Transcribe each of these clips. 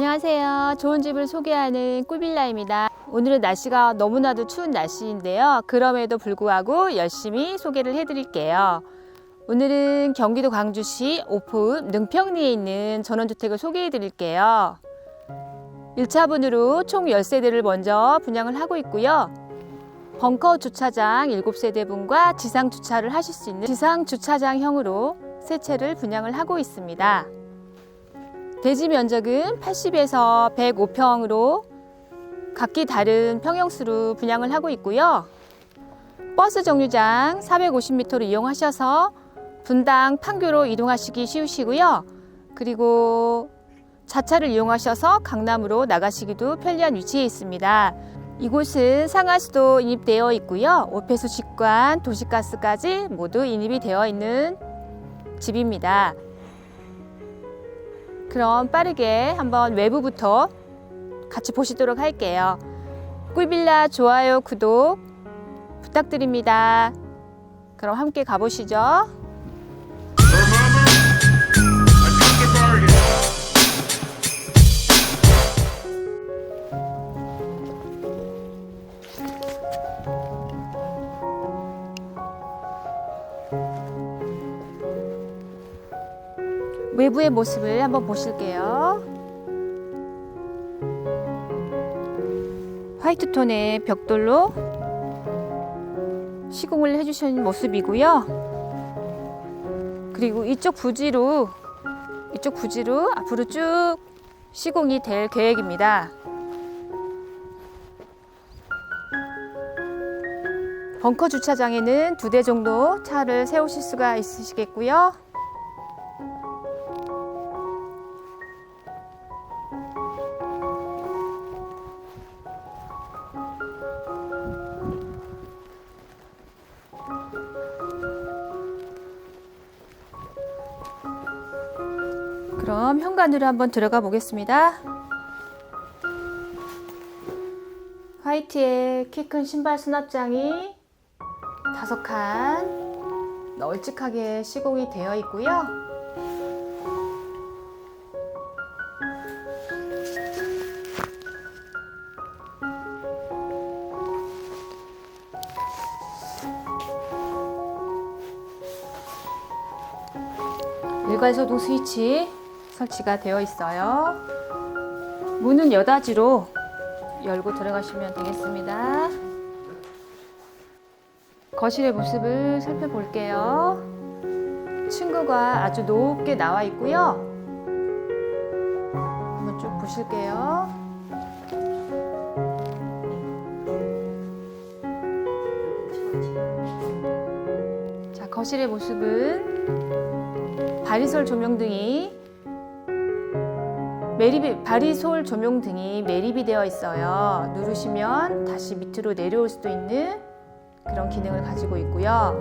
안녕하세요. 좋은 집을 소개하는 꿀빌라입니다. 오늘은 날씨가 너무나도 추운 날씨인데요. 그럼에도 불구하고 열심히 소개를 해드릴게요. 오늘은 경기도 광주시 오포읍 능평리에 있는 전원주택을 소개해 드릴게요. 1차분으로 총 10세대를 먼저 분양을 하고 있고요. 벙커 주차장 7세대분과 지상 주차를 하실 수 있는 지상 주차장형으로 세 채를 분양을 하고 있습니다. 대지 면적은 80에서 105평으로 각기 다른 평형수로 분양을 하고 있고요. 버스 정류장 450m를 이용하셔서 분당 판교로 이동하시기 쉬우시고요. 그리고 자차를 이용하셔서 강남으로 나가시기도 편리한 위치에 있습니다. 이곳은 상하수도 인입되어 있고요. 오폐수 직관, 도시가스까지 모두 인입이 되어 있는 집입니다. 그럼 빠르게 한번 외부부터 같이 보시도록 할게요. 꿀빌라 좋아요, 구독 부탁드립니다. 그럼 함께 가보시죠. 모습을 한번 보실게요. 화이트 톤의 벽돌로 시공을 해주신 모습이고요. 그리고 이쪽 부지로 이쪽 부지로 앞으로 쭉 시공이 될 계획입니다. 벙커 주차장에는 두 대 정도 차를 세우실 수가 있으시겠고요. 현관으로 한번 들어가 보겠습니다. 화이트의 키 큰 신발 수납장이 다섯 칸 널찍하게 시공이 되어 있고요. 일괄 소동 스위치 설치가 되어 있어요. 문은 여닫이로 열고 들어가시면 되겠습니다. 거실의 모습을 살펴볼게요. 층고가 아주 높게 나와 있고요. 한번 쭉 보실게요. 자, 거실의 모습은 바리솔 조명 등이 매립이 바리솔 조명 등이 매립이 되어 있어요. 누르시면 다시 밑으로 내려올 수도 있는 그런 기능을 가지고 있고요.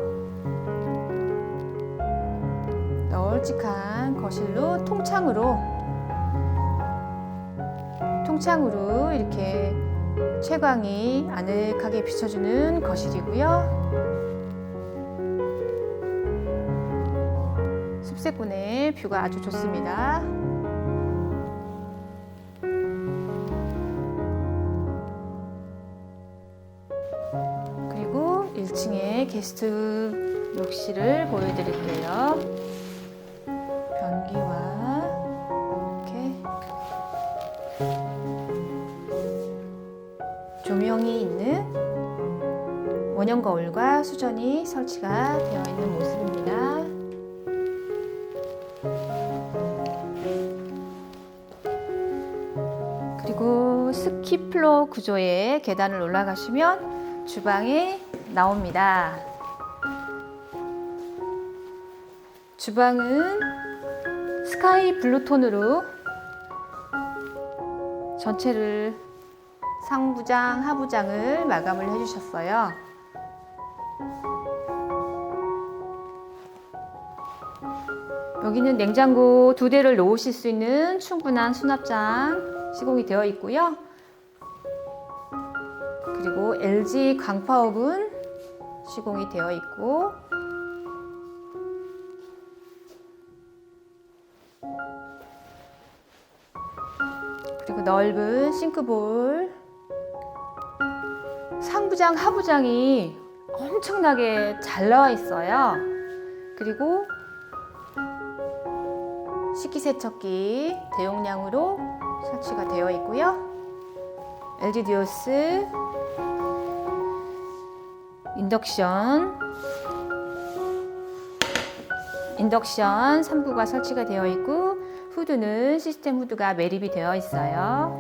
널찍한 거실로 통창으로 통창으로 이렇게 채광이 아늑하게 비춰주는 거실이고요. 숲세권의 뷰가 아주 좋습니다. 그리고 1층에 게스트 욕실을 보여드릴게요. 변기와 이렇게 조명이 있는 원형 거울과 수전이 설치가 되어 있는 모습입니다. 그리고 스키 플로 구조의 계단을 올라가시면 주방이 나옵니다. 주방은 스카이 블루 톤으로 전체를 상부장, 하부장을 마감을 해주셨어요. 여기는 냉장고 두 대를 놓으실 수 있는 충분한 수납장 시공이 되어 있고요. 그리고 LG 광파오븐 시공이 되어 있고 그리고 넓은 싱크볼. 상부장, 하부장이 엄청나게 잘 나와 있어요. 그리고 식기세척기 대용량으로 설치가 되어 있고요. LG 디오스 인덕션 인덕션 3구가 설치가 되어 있고 후드는 시스템 후드가 매립이 되어 있어요.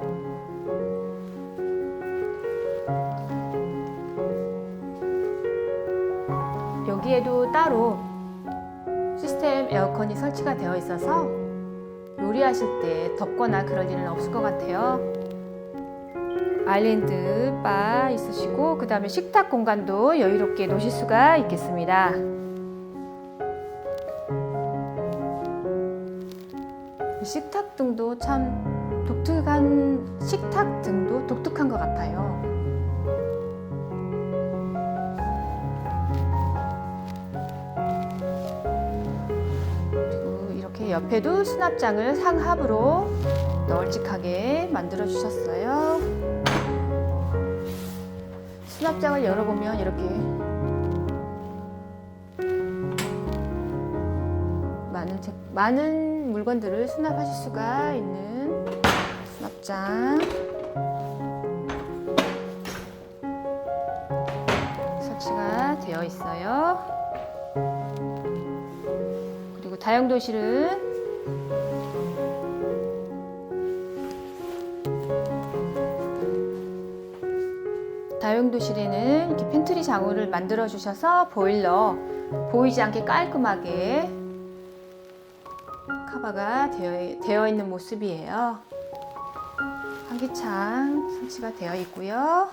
여기에도 따로 시스템 에어컨이 설치가 되어 있어서 요리하실 때 덥거나 그럴 일은 없을 것 같아요. 아일랜드 바 있으시고 그 다음에 식탁 공간도 여유롭게 놓으실 수가 있겠습니다. 식탁 등도 참 독특한 식탁 등도 독특한 것 같아요. 그리고 이렇게 옆에도 수납장을 상합으로 널찍하게 만들어 주셨어요. 수납장을 열어보면 이렇게 많은 책, 많은 물건들을 수납하실 수가 있는 수납장 설치가 되어 있어요. 그리고 다용도실은 다용도실에는 이렇게 팬트리 장호를 만들어 주셔서 보일러 보이지 않게 깔끔하게 카바가 되어, 되어 있는 모습이에요. 환기창 설치가 되어 있고요.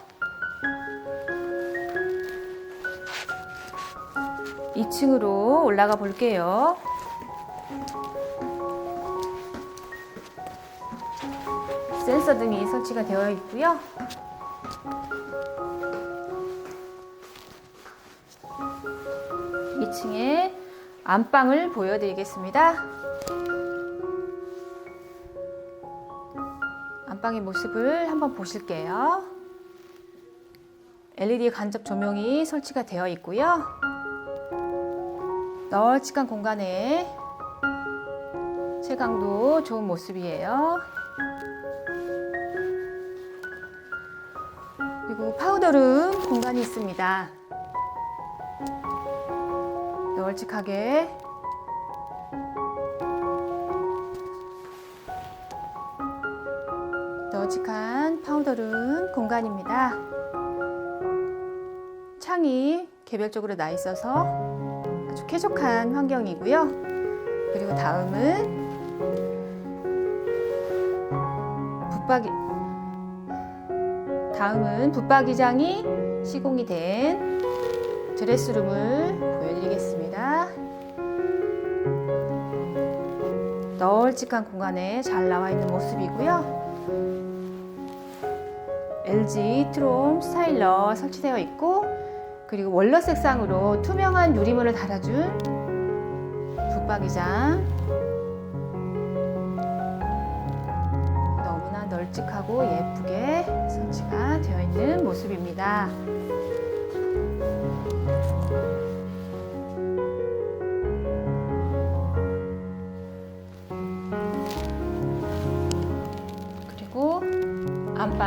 2층으로 올라가 볼게요. 센서 등이 설치가 되어 있고요. 이층에 안방을 보여드리겠습니다. 안방의 모습을 한번 보실게요. LED 간접 조명이 설치가 되어 있고요. 널찍한 공간에 채광도 좋은 모습이에요. 그리고 파우더룸 공간이 있습니다. 널찍하게 널찍한 파우더룸 공간입니다. 창이 개별적으로 나 있어서 아주 쾌적한 환경이고요. 그리고 다음은 붙박이 다음은 붙박이장이 시공이 된 드레스룸을 보여드리겠습니다. 널찍한 공간에 잘 나와 있는 모습이고요. LG 트롬 스타일러 설치되어 있고 그리고 원로 색상으로 투명한 유리문을 달아준 붙박이장 너무나 널찍하고 예쁘게 설치가 되어 있는 모습입니다.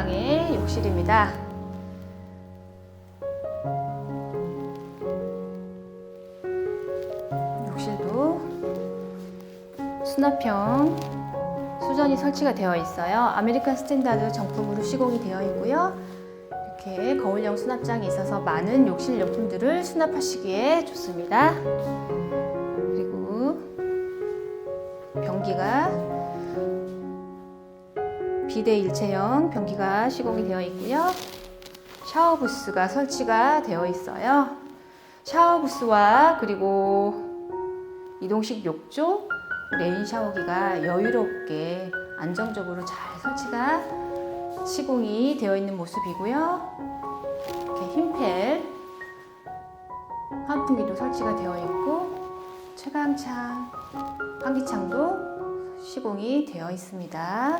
방의 욕실입니다. 욕실도 수납형 수전이 설치가 되어 있어요. 아메리칸 스탠다드 정품으로 시공이 되어 있고요. 이렇게 거울형 수납장이 있어서 많은 욕실 용품들을 수납하시기에 좋습니다. 그리고 변기가 비대 일체형 변기가 시공이 되어 있고요. 샤워 부스가 설치가 되어 있어요. 샤워 부스와 그리고 이동식 욕조, 레인 샤워기가 여유롭게 안정적으로 잘 설치가 시공이 되어 있는 모습이고요. 이렇게 흰펠 환풍기도 설치가 되어 있고 채광창, 환기창도 시공이 되어 있습니다.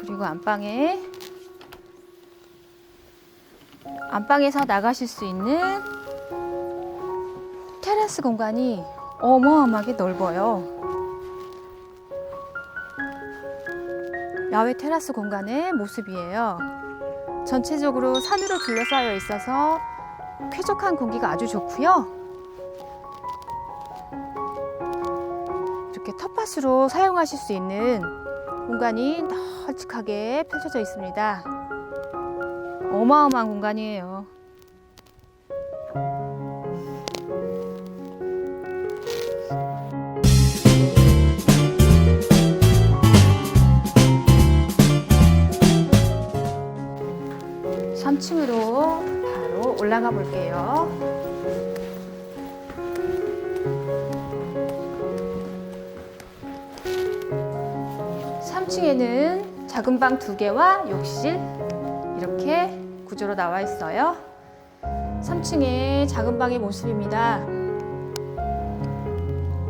그리고 안방에 안방에서 나가실 수 있는 테라스 공간이 어마어마하게 넓어요. 야외 테라스 공간의 모습이에요. 전체적으로 산으로 둘러싸여 있어서 쾌적한 공기가 아주 좋고요. 이렇게 텃밭으로 사용하실 수 있는 공간이 널찍하게 펼쳐져 있습니다. 어마어마한 공간이에요. 삼층으로 바로 올라가 볼게요. 3층에는 작은 방 두 개와 욕실 이렇게 구조로 나와 있어요. 3층의 작은 방의 모습입니다.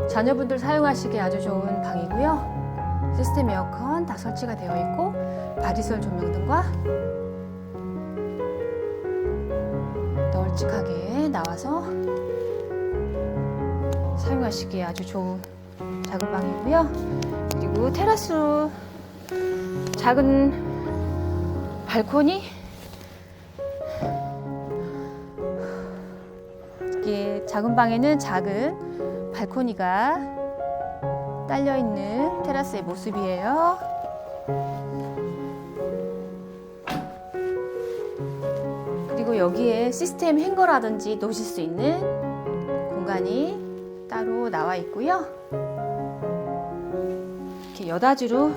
자녀분들 사용하시기에 아주 좋은 방이고요. 시스템 에어컨 다 설치가 되어 있고 바리솔 조명 등과 널찍하게 나와서 사용하시기에 아주 좋은 작은 방이고요. 그리고 테라스로 작은 발코니 이게 작은 방에는 작은 발코니가 딸려 있는 테라스의 모습이에요. 여기에 시스템 행거라든지 놓으실 수 있는 공간이 따로 나와 있고요. 이렇게 여다주로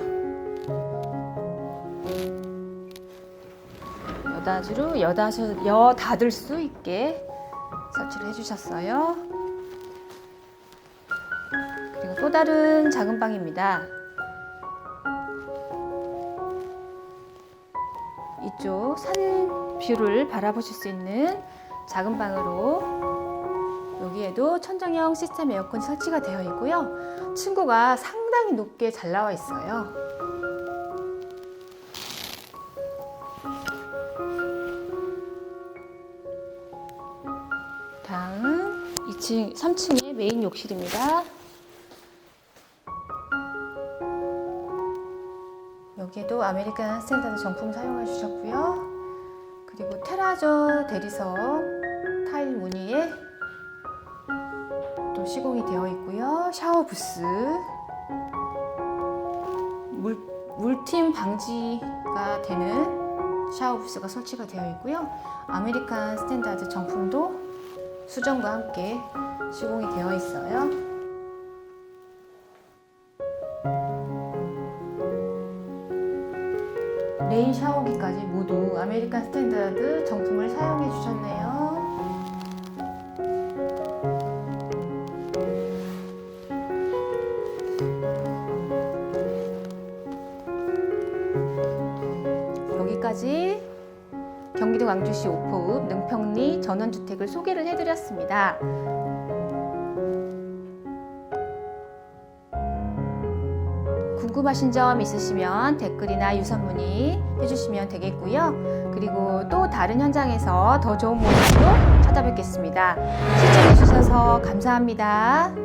여다주로 여다수 여 닫을 수 있게 설치를 해주셨어요. 그리고 또 다른 작은 방입니다. 이쪽 산 뷰를 바라보실 수 있는 작은 방으로 여기에도 천정형 시스템 에어컨 설치가 되어 있고요. 층고가 상당히 높게 잘 나와 있어요. 다음 2층, 3층의 메인 욕실입니다. 여기에도 아메리칸 스탠다드 정품 사용해 주셨고요. 그리고 테라저 대리석 타일 무늬에 또 시공이 되어 있고요. 샤워 부스, 물, 물팀 방지가 되는 샤워 부스가 설치가 되어 있고요. 아메리칸 스탠다드 정품도 수정과 함께 시공이 되어 있어요. 레인 모두 아메리칸 스탠다드 정품을 사용해 주셨네요. 여기까지 경기도 광주시 오포읍 능평리 전원주택을 소개를 해드렸습니다. 궁금하신 점 있으시면 댓글이나 유선 문의 해주시면 되겠고요. 그리고 또 다른 현장에서 더 좋은 모습으로 찾아뵙겠습니다. 시청해주셔서 감사합니다.